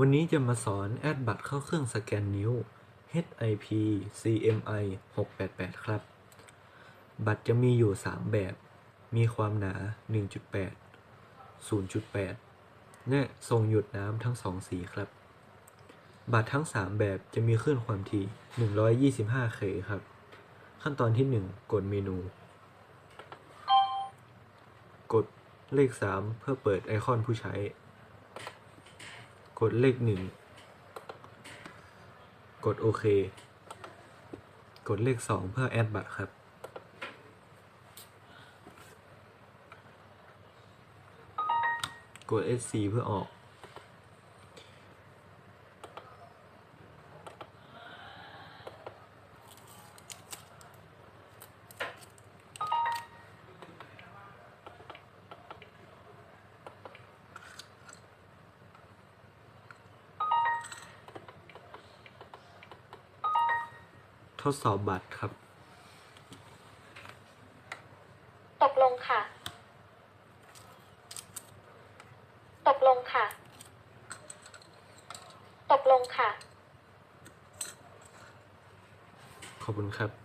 วันนี้จะมาสอนแอดบัตรเข้าเครื่องสแกนนิ้ว HIP CMI 688 ครับ บัตรจะมีอยู่ 3 แบบ มีความหนา 1.8 0.8 และทรงหยดน้ำทั้ง 2 สีครับ บัตรทั้ง 3 แบบจะมีคลื่นความถี่ 125K ครับ ขั้นตอนที่ 1 กดเมนู กดเลข 3 เพื่อเปิดไอคอนผู้ใช้ กดเลขหนึ่งกดโอเค กดเลขสองเพื่อแอดบัตรครับ กด S4 เพื่อออก ทดสอบบัตรครับ ตกลงค่ะ ตกลงค่ะ ตกลงค่ะ ขอบคุณครับ